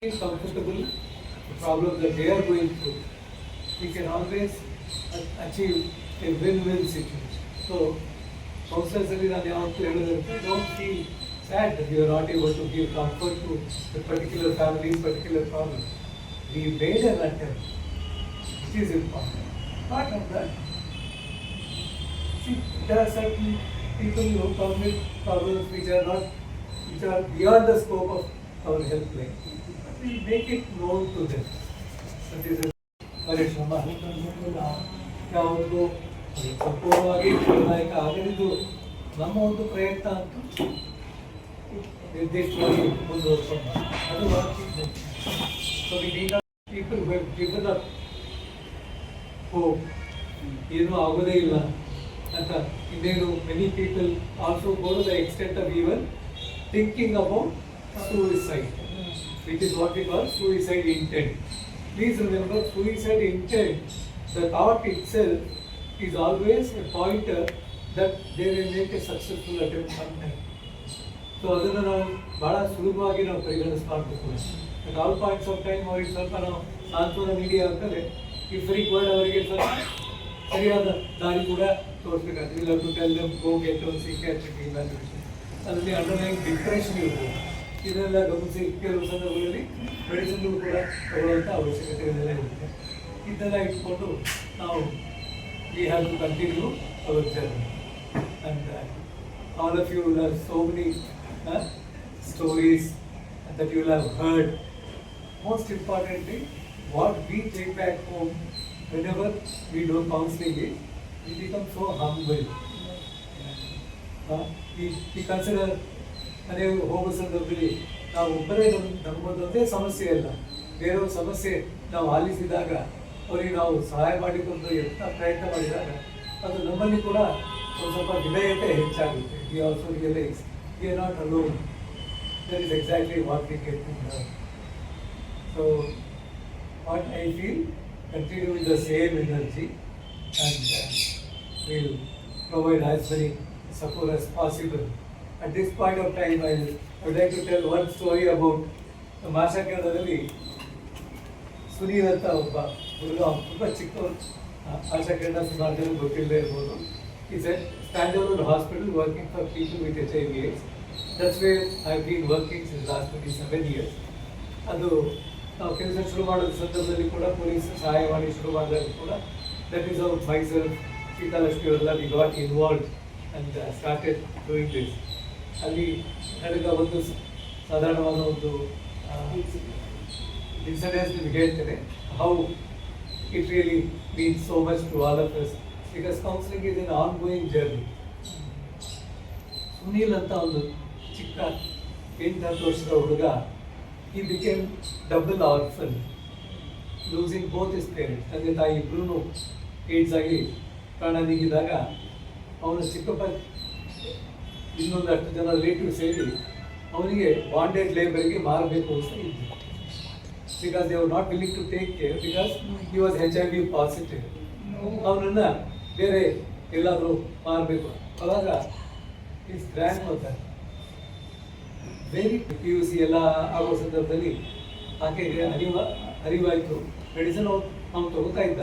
comfortable the problem that they are going through, we can always achieve a win-win situation. So, counselors don't feel sad that you are not able to give comfort to the particular family, particular problem. We made an attempt. It is important. Part of that, see, there are certain people who come with problems which are not, which are beyond the scope of our helpline. We make it known to them. That is a ಪರಿಶ್ರಮ ಯಾವುದು ಸಂಪೂರ್ಣವಾಗಿ ನಿರ್ಣಾಯಕ ಆಗಲಿದ್ದು ನಮ್ಮ ಒಂದು ಪ್ರಯತ್ನ ಅಂತೂ ನಿರ್ದಿಷ್ಟವಾಗಿ ಮುಂದುವರ್ಕೊಂಡು ಅದು so need people given hope ಏನೂ ಆಗೋದೇ ಇಲ್ಲ ಅಂತ ಇನ್ನೇನು many people also go the extent of even thinking about suicide which is what we call suicide intent. Please remember, suicide intent, the thought itself is always a pointer that they will make a successful attempt sometime. So ಅದನ್ನು ನಾವು ಭಾಳ ಸುಲಭವಾಗಿ ನಾವು ಪರಿಗಣಿಸ್ಬಾರ್ದು at all points of time ಅವ್ರಿಗೆ ಸ್ವಲ್ಪ ನಾವು ಸಾಂತ್ವನ ನೀಡಿ ಅಂತಂದರೆ ಈ ಫ್ರೀ ವರ್ಡ್ ಅವರಿಗೆ ಸ್ವಲ್ಪ ಸರಿಯಾದ ದಾರಿ ಕೂಡ ತೋರಿಸ್ಬೇಕಾಗ್ತದೆ ಇಲ್ಲ to tell them go get one psychiatric evaluation ಅದರಲ್ಲಿ ಅಂಡರ್ಲೈನ್ ಡಿಪ್ರೆಷನ್ ಇರ್ಬೋದು ಇದನ್ನೆಲ್ಲ ಗಮನಿಸಿ ಕೆಲವು ಸಂದರ್ಭಗಳಲ್ಲಿ ಮೆಡಿಸಿನ್ಗಳು ಕೂಡ ತಗೊಳ್ಳುವಂಥ ಅವಶ್ಯಕತೆಗಳೆಲ್ಲ ಇರುತ್ತೆ ಇದನ್ನೆಲ್ಲ ಇಟ್ಕೊಂಡು ನಾವು we have to continue our journey and all of you will have so many uh, stories that you will have heard. Most importantly, what we take back home whenever we do counseling is we become so humble. Uh, we, we consider ಮನೆ ಹೋಗೋ ಸಂದರ್ಭದಲ್ಲಿ ನಾವು ಒಬ್ಬರೇ ನಮ್ಮ ನಮ್ಮದೊಂದೇ ಸಮಸ್ಯೆ ಅಲ್ಲ. ಬೇರೆಯವ್ರ ಸಮಸ್ಯೆ ನಾವು ಆಲಿಸಿದಾಗ ಅವರಿಗೆ ನಾವು ಸಹಾಯ ಮಾಡಿಕೊಂಡು ಎಂಥ ಪ್ರಯತ್ನ ಮಾಡಿದಾಗ ಅದು ನಮ್ಮಲ್ಲಿ ಕೂಡ ಒಂದು ಸ್ವಲ್ಪ ವಿಧೇಯತೆ ಹೆಚ್ಚಾಗುತ್ತೆ. ಈ also realise we are not alone that is exactly what we get so what I feel continue with the same energy and will provide as very support as possible. At this point of time I would like to tell one story about ಮಾಷಾ ಕೇಂದ್ರದಲ್ಲಿ ಸುನೀಲ್ ಅಂತ ಒಬ್ಬ, ಹುಡುಗ, ತುಂಬ ಚಿಕ್ಕ ಆಶಾ ಕೇಂದ್ರ ಸುಮಾರು ಗೊತ್ತಿಲ್ಲದೆ ಇರ್ಬೋದು. Is a standard hospital working for people with H I V AIDS that's way I been working since last twenty seven years ಅದು ನಾವು ಕೆಲಸ ಶುರು ಮಾಡಿದ ಸಂದರ್ಭದಲ್ಲಿ ಕೂಡ ಪೊಲೀಸ್ ಸಹಾಯ ಮಾಡಿ ಶುರು ಮಾಡಿದಾಗ ಕೂಡ that is our officer Seethalakshmi ಅವರೆಲ್ಲ we got involve and started doing this ಅಲ್ಲಿ ನಡೆದ ಒಂದು ಸಾಧಾರಣವಾದ ಒಂದು ಇನ್ಸಿಡೆನ್ಸ್ ನಿಮ್ಗೆ ಹೇಳ್ತೇನೆ. How it really means so much to all of us because counselling is an ongoing journey Sunil ಅಂತ ಒಂದು ಚಿಕ್ಕ ಎಂಟು ಹತ್ತು ವರ್ಷದ ಹುಡುಗ he became double orphan losing both his parent ತಂದೆ ತಾಯಿ ಇಬ್ಬರೂ ಏಡ್ಸ್ ಆಗಿ ಪ್ರಾಣ ನೀಗಿದಾಗ, ಅವನ ಚಿಕ್ಕಪ್ಪ ಇನ್ನೊಂದು ಹತ್ತು ಜನ ರಿಲೇಟಿವ್ ಸೇರಿ ಅವನಿಗೆ ಬಾಂಡೆಡ್ ಲೇಬರ್ಗೆ ಮಾರಬೇಕು ಅಂತ ಇದ್ದರು because they were not willing to take care because he was H I V positive ಅವನನ್ನು ಬೇರೆ ಎಲ್ಲಾದರೂ ಮಾರಬೇಕು. ಅವಾಗ his grandmother very P U C ಎಲ್ಲ ಆಗೋ ಸಂದರ್ಭದಲ್ಲಿ ಆಕೆಗೆ ಅರಿವ, ಅರಿವಾಯಿತು. ಮೆಡಿಸನ್ ಅವ್ನು ತಗೋತಾ ಇದ್ದ.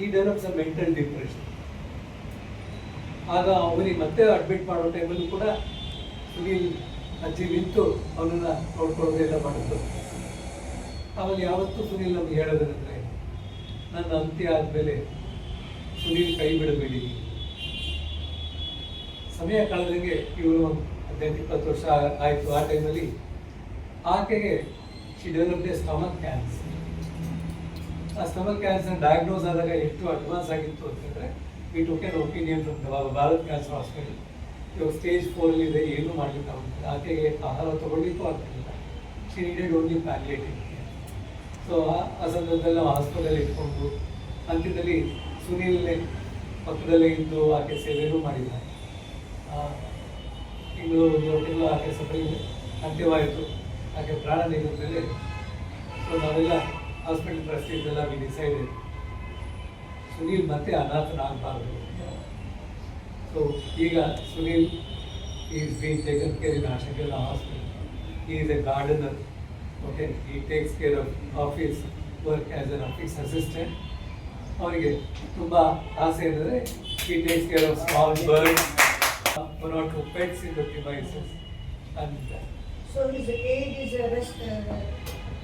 ಈ ಡೆವಲಪ್ಸ್ ಅ ಮೆಂಟಲ್ ಡಿಪ್ರೆಷನ್ ಆಗ ಅವನಿಗೆ ಮತ್ತೆ ಅಡ್ಮಿಟ್ ಮಾಡೋ ಟೈಮಲ್ಲೂ ಕೂಡ ಸುನೀಲ್ ಅಜ್ಜಿ ನಿಂತು ಅವನನ್ನ ನೋಡ್ಕೊಳ್ಳೋದೆಲ್ಲ ಮಾಡಿದ್ರು ಆಮೇಲೆ ಯಾವತ್ತೂ ಸುನೀಲ್ ನಮ್ಗೆ ಹೇಳೋದಂದ್ರೆ ನನ್ನ ಅಂತ್ಯ ಆದಮೇಲೆ ಸುನೀಲ್ ಕೈ ಬಿಡಬೇಡಿ. ಸಮಯ ಕಳೆದಂಗೆ ಇವರು ಒಂದು ಹದಿನೆಂಟು ಇಪ್ಪತ್ತು ವರ್ಷ ಆಯಿತು. ಆ ಟೈಮಲ್ಲಿ ಆಕೆಗೆ she develop a stomach cancer ಆ ಸ್ಟಮಕ್ ಕ್ಯಾನ್ಸರ್ ಡಯಾಗ್ನೋಸ್ ಆದಾಗ ಎಷ್ಟು ಅಡ್ವಾನ್ಸ್ ಆಗಿತ್ತು ಅಂತಂದರೆ he took an opinion from Bharat cancer hospital ಇವಾಗ ಸ್ಟೇಜ್ ಫೋರ್ ಇದೆ, ಏನೂ ಮಾಡ್ಲಿಕ್ಕೆ ಆಗುತ್ತೆ ಆಕೆಗೆ ಆಹಾರ ತಗೊಳ್ಳಿಕ್ಕೂ ಆಗ್ತಿಲ್ಲ she needed only palliative so ಆ ಸಂದರ್ಭದಲ್ಲಿ ನಾವು ಹಾಸ್ಪಿಟಲ್ ಇಟ್ಕೊಂಡು, ಅಂತ್ಯದಲ್ಲಿ ಸುನೀಲ್ ಪಕ್ಕದಲ್ಲೇ ಇದ್ದು ಆಕೆ ಸೇವೆನೂ ಮಾಡಿಲ್ಲ ತಿಂಗಳು, ಒಂದು ತಿಂಗಳು ಆಕೆ ಸಫರಿ ಅಂತ್ಯವಾಯಿತು. ಆಕೆ ಪ್ರಾಣ ಮೇಲೆ ಸೊ ನಾವೆಲ್ಲ ಹಾಸ್ಪಿಟಲ್ ಟ್ರಸ್ಟೀಸ್ ಎಲ್ಲ ವಿ ಡಿಸೈಡೆಡ್ ಸುನೀಲ್ ಮತ್ತೆ ಅನಾಥನಾಗಬಾರ್ದು ಸೊ ಈಗ Sunil is been taken care in ಆಶಕೆಲ್ಲ hospital he is a gardener okay he takes care of office work as an office assistant ಅವರಿಗೆ ತುಂಬ ಆಸೆ ಅಂದರೆ he takes care of small birds one or two pets in the devices and So his age is uh,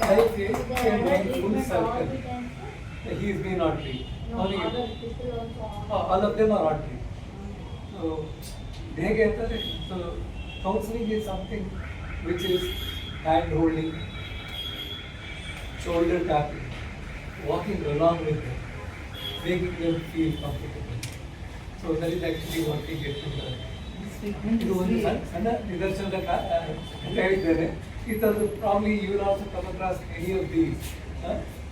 Life is a full circle. He is being not treated. Only uh, all of them are not treated. So ಹೇಗೆ ಅಂತಂದ್ರೆ so counselling is something which is hand holding shoulder tapping, walking along with them, making them feel comfortable. So that is actually what we get from the ಇದು ಒಂದು ಸಣ್ಣ ಸಣ್ಣ ನಿದರ್ಶನದ ಕಾ- ಅಂತ ಹೇಳಿದ್ದೇನೆ ಈ ಥರದ್ದು probably you will also come across any of these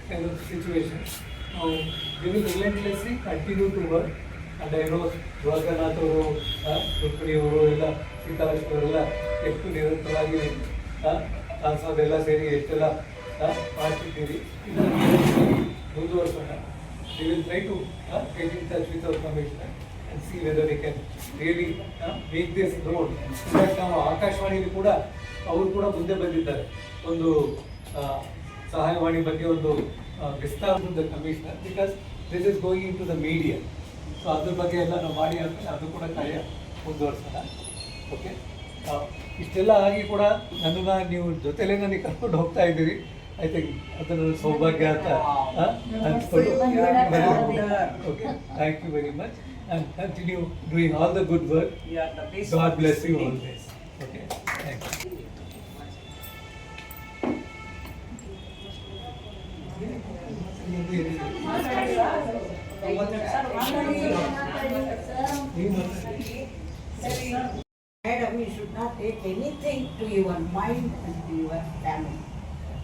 kind of situation ನಾವು we will relentlessly continue to work and ಏನೋ ದ್ವಾರಕನಾಥ್ ಅವರು ರುಕ್ಮಿಣಿ ಅವರು ಎಲ್ಲ ಸೀತಾಲಕ್ಷ್ಮಿ ಅವರೆಲ್ಲ ಎಷ್ಟು ನಿರಂತರವಾಗಿ ಎಲ್ಲ ಸೇರಿ ಎಷ್ಟೆಲ್ಲ ಮಾಡ್ತಿದ್ದೀವಿ ಮುಂದುವರ್ಸೋಣ. We will try to get in touch with our commissioner and see whether we can really uh, make this road. But ನಾವು ಆಕಾಶವಾಣಿಯಲ್ಲಿ ಕೂಡ ಅವರು ಕೂಡ ಮುಂದೆ ಬಂದಿದ್ದಾರೆ. ಒಂದು ಸಹಾಯವಾಣಿ ಬಗ್ಗೆ ಒಂದು ವಿಸ್ತಾರ commissioner because this is going into the media so ಅದ್ರ ಬಗ್ಗೆ ಎಲ್ಲ ನಾವು ಮಾಡಿ ಅಂತ ಅದು ಕೂಡ ಕಾರ್ಯ ಮುಂದುವರ್ಸೋಣ. ಓಕೆ ಇಷ್ಟೆಲ್ಲ ಆಗಿ ಕೂಡ ನನ್ನ ನೀವು ಜೊತೆಲೇ ನನಗೆ ಕರ್ಕೊಂಡು ಹೋಗ್ತಾ ಇದ್ದೀರಿ. ಐ ಥಿಂಕ್ ಅದನ್ನು ಸೌಭಾಗ್ಯ ಅಂತ ಅನ್ಸ್ಕೊಂಡು okay thank you very much and continue doing all the good work God bless you all bless You should not take anything to your mind and your family.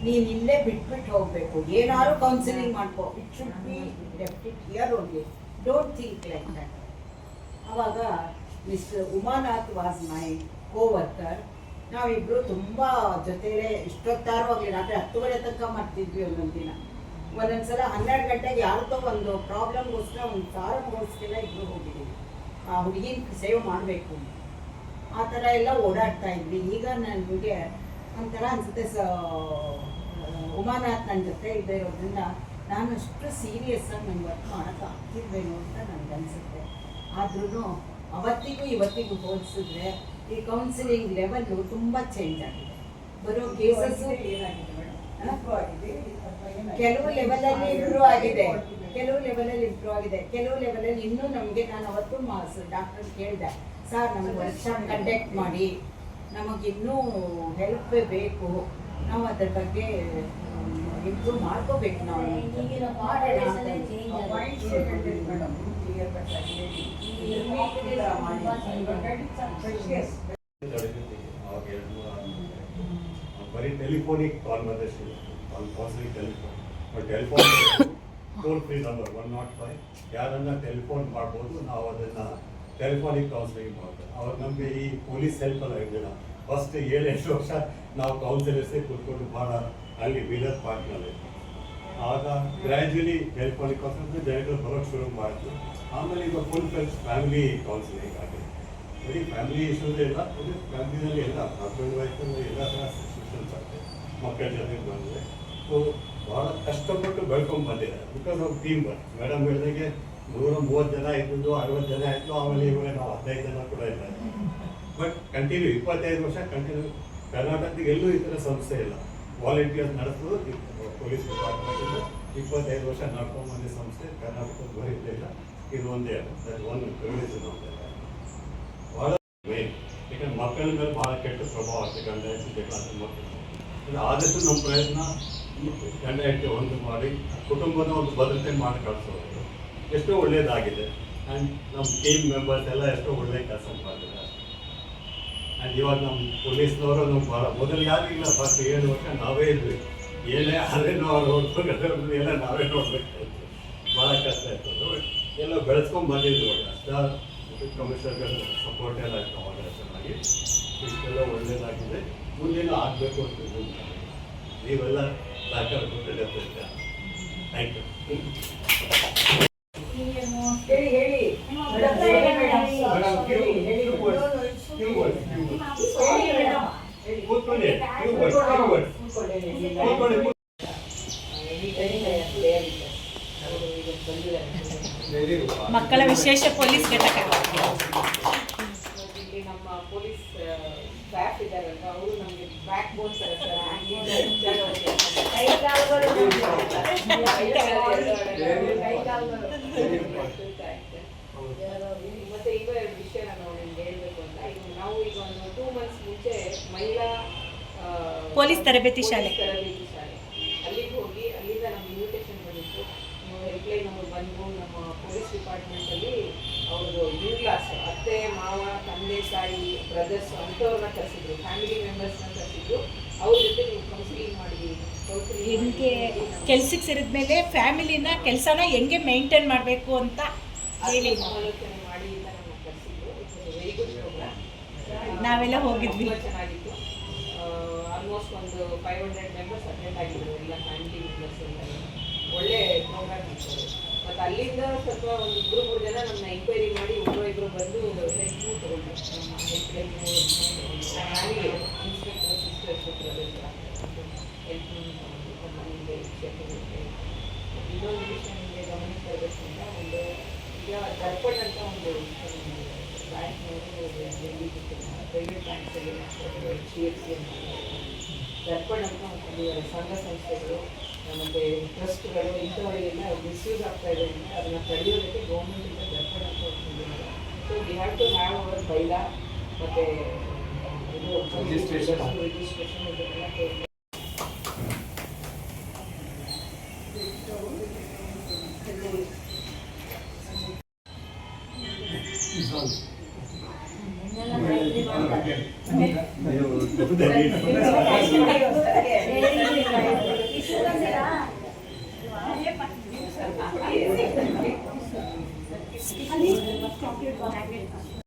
ನೀನ್ ಇಲ್ಲೇ ಬಿಟ್ಬಿಟ್ಟು ಹೋಗ್ಬೇಕು ಏನಾದ್ರು ಕೌನ್ಸಿಲಿಂಗ್ ಮಾಡ್ಕೋ it should be left it here only don't think like that ಅವಾಗ mister Umanath was my coworker ನಾವಿಬ್ರು ತುಂಬಾ ಜೊತೆಲೇ ಇಷ್ಟೊತ್ತಾರು ಹೋಗ್ಲಿ ರಾತ್ರಿ ಹತ್ತುವರೆ ತನಕ ಮಾಡ್ತಿದ್ವಿ ಒಂದೊಂದು ದಿನ. ಒಂದೊಂದ್ಸಲ ಹನ್ನೆರಡು ಗಂಟೆಗೆ ಯಾರ್ದೋ ಒಂದು ಪ್ರಾಬ್ಲಮ್ಗೋಸ್ಕರ, ಒಂದು ಕಾರಣಗೋಸ್ಕರ ಇಬ್ರು ಹೋಗಿದ್ದೀವಿ ಆ ಹುಡುಗಿನ ಸೇವ್ ಮಾಡಬೇಕು. ಆ ಥರ ಎಲ್ಲ ಓಡಾಡ್ತಾ ಇದ್ವಿ. ಈಗ ನನಗೆ ಒಂಥರ ಅನ್ಸುತ್ತೆ ಸ, ಉಮಾನಾಥ್ ನನ್ನ ಜೊತೆ ಇದ್ದೇ ಇರೋದ್ರಿಂದ ನಾನು ಅಷ್ಟು ಸೀರಿಯಸ್ ಆಗಿ ನಂಗೆ ವರ್ಕ್ ಮಾಡೋಕ್ಕೆ ಆಗ್ತಿರ್ಬೇನು ಅಂತ ನನ್ಗೆ ಅನಿಸುತ್ತೆ ಆದ್ರೂ ಅವತ್ತಿಗೂ ಇವತ್ತಿಗೂ ಹೋಲಿಸಿದ್ರೆ ಈ ಕೌನ್ಸಿಲಿಂಗ್ ಲೆವೆಲ್ ತುಂಬ ಚೇಂಜ್ ಆಗಿದೆ. ಬರೋ ಕೇಸಸ್ ಕೆಲವು ಲೆವೆಲಲ್ಲಿ ಇಂಪ್ರೂವ್ ಆಗಿದೆ. ಕೆಲವು ಲೆವೆಲಲ್ಲಿ ಇಂಪ್ರೂವ್ ಆಗಿದೆ. ಕೆಲವು ಲೆವೆಲಲ್ಲಿ ಇನ್ನೂ ನಮಗೆ ನಾನು ಅವತ್ತು ಡಾಕ್ಟರ್ ಕೇಳಿದೆ ಸರ್ ನಮಗೆ ವರ್ಕ್ಶಾಪ್ ಕಂಡಕ್ಟ್ ಮಾಡಿ. ನಮಗಿನ್ನೂ ಹೆಲ್ಪ್ ಬೇಕು. ನಾವು ಅದ್ರ ಬಗ್ಗೆ ಇಂಪ್ರೂವ್ ಮಾಡ್ಕೋಬೇಕು ನಾವು. ಮಾಡೋಣ ಅಂತ. ಟೆಲಿಫೋನಿಗೆ ಕಾಲ್ change ಆಗಿದೆ. Point stated madam, clear cut ಆಗಿದೆ. ಈ ಇದನ್ನ population ಮಾಡಿ. ತುಂಬಾ change ಆಗಿದೆ. Yes. ಅವಾಗ ಎರಡು ಮೂರು ಆದ್ಮೇಲೆ ಬರೀ telephonic conversation ಕಾನ್ಸ್ಲಿ telephone telephone toll free number one nought five ಯಾರನ್ನ ಟೆಲಿಫೋನ್ ಮಾಡ್ಬೋದು ನಾವು ಅದನ್ನು ಟೆಲಿಫೋನಿಕ್ ಕೌನ್ಸಿಲಿಂಗ್ ಮಾಡ್ತೇವೆ ಅವ್ರು ನಮಗೆ ಈ ಪೊಲೀಸ್ ಹೆಲ್ಪಲ್ಲ ಇರಲಿಲ್ಲ ಫಸ್ಟ್ ಏಳೆಂಟು ವರ್ಷ ನಾವು ಕೌನ್ಸಿಲರ್ಸೇ ಕೂತ್ಕೊಂಡು ಭಾಳ ಅಲ್ಲಿ ಬೀದರ್ ಪಾರ್ಕ್ನಲ್ಲಿ ಆಗ ಗ್ರ್ಯಾಜುಲಿ ಟೆಲಿಫೋನಿಕ್ ಕೌನ್ಸಿಲಿಂಗ್ ಜನಗಳು ಬರೋಕ್ಕೆ ಶುರು ಮಾಡಿದ್ರು ಆಮೇಲೆ ಈಗ ಫುಲ್ ಫ್ರೆಂಡ್ಸ್ ಫ್ಯಾಮಿಲಿ ಕೌನ್ಸಿಲಿಂಗ್ ಆಗಿದೆ. ಬರೀ ಫ್ಯಾಮಿಲಿ ಇಶ್ಯೂಸ್ ಇಲ್ಲ ಅದೇ ಫ್ಯಾಮಿಲಿನಲ್ಲಿ ಎಲ್ಲ ಹಸ್ಬೆಂಡ್ ವೈಫಲ್ಲಿ ಎಲ್ಲ ಥರ ಸಿಚುವೇಶನ್ಸ್ ಆಗುತ್ತೆ ಮಕ್ಕಳ ಜೊತೆ ಬಂದರೆ. ಸೊ ಭಾಳ ಕಷ್ಟಪಟ್ಟು ಬೆಳ್ಕೊಂಡು ಬಂದಿದೆ because of team work madam ಹೇಳಿದಾಗೆ ನೂರ ಮೂವತ್ತು ಜನ ಇದ್ದು ಅರವತ್ತು ಜನ ಆಯಿತು ಆಮೇಲೆ ಇವಾಗ ನಾವು ಹದಿನೈದು ಜನ ಕೂಡ ಇದ್ದಾರೆ ಬಟ್ ಕಂಟಿನ್ಯೂ ಇಪ್ಪತ್ತೈದು ವರ್ಷ ಕಂಟಿನ್ಯೂ ಕರ್ನಾಟಕದಲ್ಲಿ ಎಲ್ಲೂ ಈ ಥರ ಸಂಸ್ಥೆ ಇಲ್ಲ. ವಾಲಂಟಿಯರ್ಸ್ ನಡೆಸೋದು ಪೊಲೀಸ್ ಡಿಪಾರ್ಟ್ಮೆಂಟಿಂದ. ಇಪ್ಪತ್ತೈದು ವರ್ಷ ನಡ್ಕೊಂಡು ಬಂದ ಸಂಸ್ಥೆ, ಕರ್ನಾಟಕದ ಬರೀತಾ ಇಲ್ಲ. ಇದು ಒಂದೇ ದಟ್ ಒನ್ ಅಂತ ಭಾಳ ಮೇನ್ ಯಾಕಂದ್ರೆ ಮಕ್ಕಳ ಮೇಲೆ ಭಾಳ ಕೆಟ್ಟ ಪ್ರಭಾವ ಆಗ್ತದೆ. ಗಂಡ ಹೆಂಡತಿ ಮಕ್ಕಳು ಆದಷ್ಟು ನಮ್ಮ ಪ್ರಯತ್ನ ಗಂಡ ಹೆಂಡತಿ ಒಂದು ಮಾಡಿ, ಕುಟುಂಬದ ಒಂದು ಭದ್ರತೆ ಮಾಡಿ ಕಳಿಸೋದು. ಎಷ್ಟೋ ಒಳ್ಳೆಯದಾಗಿದೆ ಆ್ಯಂಡ್ ನಮ್ಮ ಟೀಮ್ ಮೆಂಬರ್ಸ್ ಎಲ್ಲ ಎಷ್ಟೋ ಒಳ್ಳೆ ಕೆಲಸ ಮಾಡಿದ್ದಾರೆ ಆ್ಯಂಡ್ ಇವಾಗ ನಮ್ಮ ಪೊಲೀಸ್ನವರು ನಮ್ಗೆ ಭಾಳ ಮೊದಲು ಯಾರಿಲ್ಲ ಫಸ್ಟ್ ಏಳು ವರ್ಷ ನಾವೇ ಇದ್ವಿ. ಏನೇ ಅದೇನೋ ಅವ್ರು ನೋಡ್ಬೇಕು ಎಲ್ಲ ನಾವೇ ನೋಡ್ಬೇಕು. ಭಾಳ ಕಷ್ಟ ಇರ್ತದೆ ಎಲ್ಲ ಬೆಳೆಸ್ಕೊಂಡು ಬಂದಿದ್ವಿ ಅಷ್ಟ ಕಮಿಷನರ್ಗಳ ಸಪೋರ್ಟ್ ಎಲ್ಲ ಆಯ್ತು ಚೆನ್ನಾಗಿ ಇಷ್ಟೆಲ್ಲ ಒಳ್ಳೇದಾಗಿದೆ. ಮುಂದಿನ ಆಗಬೇಕು ಅಂತ. ನೀವೆಲ್ಲ ಸಹಕಾರ ಕೊಟ್ಟಿದ್ದೆ ಥ್ಯಾಂಕ್ ಯು ಹೇಳಿ ಹೇಳಿ ಮೇಡಮ್ ಹೇಳಿ ಮೇಡಮ್ ಮೇಡಮ್, ಹೇಳಿ ಹೇಳಿ few words, few words, few words. ಹೇಳಿ ಮೇಡಮ್ ಹೇಳಿ ಕೂತ್ಕೊಳ್ಳಿ. ಕೂತ್ಕೊಳ್ಳಿ ಕೂತ್ಕೊಳ್ಳಿ. ಮಕ್ಕಳ ವಿಶೇಷ ಪೊಲೀಸ್ ಘಟಕ. ಇಲ್ಲಿ ನಮ್ಮ ಪೊಲೀಸ್ ಸ್ಟಾಫ್ ಅವರು ನಮಗೆ ಬ್ಯಾಕ್ ಬೋನ್ ಸರ್ ಮತ್ತೆ ಈಗ ಎರಡು ವಿಷಯ ನಾನು ನಿಮ್ಗೆ ಹೇಳ್ಬೇಕು ಅಂತ ಈಗ ನಾವು ಈಗ ಒಂದು ಟೂ ಮಂತ್ಸ್ ಮುಂಚೆ ಮಹಿಳಾ ಪೊಲೀಸ್ ತರಬೇತಿ ಶಾಲೆ. ತರಬೇತಿ ಶಾಲೆ. ಅಲ್ಲಿಗೆ ಹೋಗಿ ಅಲ್ಲಿಂದ ನಮ್ಗೆ ಇನ್ವಿಟೇಷನ್ ಬಂದಿತ್ತು. ನೀವು ಹೆಲ್ಪ್ಲೈನ್ ಅವರು ಬಂದು ನಮ್ಮ ಪೊಲೀಸ್ ಡಿಪಾರ್ಟ್ಮೆಂಟಲ್ಲಿ ಅವ್ರದ್ದು ಇನ್ ಕ್ಲಾಸ್ ಅತ್ತೆ ಮಾವ ತಂದೆ ತಾಯಿ ಬ್ರದರ್ಸ್ ಅಂಥವ್ರನ್ನ ಕರೆಸಿದ್ರು. ಫ್ಯಾಮಿಲಿ ಮೆಂಬರ್ಸ್ನ ಕರೆಸಿದ್ರು. ಅವ್ರ ಜೊತೆ ನೀವು ಕೌನ್ಸಿಲಿಂಗ್ ಮಾಡಿ ಹೆಂಗೆ ಕೆಲ್ಸಕ್ಕೆ ಸೇರಿದ್ಮೇಲೆ ಫ್ಯಾಮಿಲಿನ ಕೆಲಸನ ಹೆಂಗೆ ಮೇಂಟೈನ್ ಮಾಡಬೇಕು ಅಂತ ಹೇಳಿ ಸಮಾಲೋಚನೆ ಮಾಡಿ ಅಂತ ನಮ್ಮನ್ನ ಕರೆಸಿದ್ರು ವೆರಿ ಗುಡ್ ಪ್ರೋಗ್ರಾಮ್ ನಾವೆಲ್ಲ ಹೋಗಿದ್ವಿ. ಆಲ್ಮೋಸ್ಟ್ ಒಂದು ಫೈವ್ ಹಂಡ್ರೆಡ್ ಮೆಂಬರ್ಸ್ ಆಗಿದ್ರು ಫ್ಯಾಮಿಲಿ ಮೆಂಬರ್ಸ್ ಒಳ್ಳೆ ಪ್ರೋಗ್ರಾಮ್ ಮತ್ತು ಅಲ್ಲಿಂದ ಸ್ವಲ್ಪ ಒಂದು ಮೂರು ಜನ ನಮ್ಮನ್ನ ಮಾಡಿ ಬಂದು ಇನ್ನೊಂದು ವಿಷಯ ನಿಮಗೆ ಒಂದು, ಈಗ ಅಂತ ಒಂದು ಬ್ಯಾಂಕ್ನವರು ಪ್ರೈವೇಟ್ ಬ್ಯಾಂಕ್ಸಲ್ಲಿ ಎಚ್ ಡಿ ಎಫ್ ಸಿ ಅಂತ ದರ್ಪಣ್ ಅಂತ ಸಂಸ್ಥೆಗಳು ಮತ್ತು ಟ್ರಸ್ಟ್ಗಳು, ಇಂಥವರಿಗೆಲ್ಲ ಆಗ್ತಾ ಇದೆ ಅಂದರೆ ಅದನ್ನು ತಡೆಯೋದಕ್ಕೆ ಗೌರ್ಮೆಂಟಿಂದ ದರ್ಪಣ್ ಅಂತ ಒಂದು so we have to have our ಮತ್ತು, ಇದು ರಿಜಿಸ್ಟ್ರೇಷನ್ ರಿಜಿಸ್ಟ್ರೇಷನ್ ಇದನ್ನೆಲ್ಲ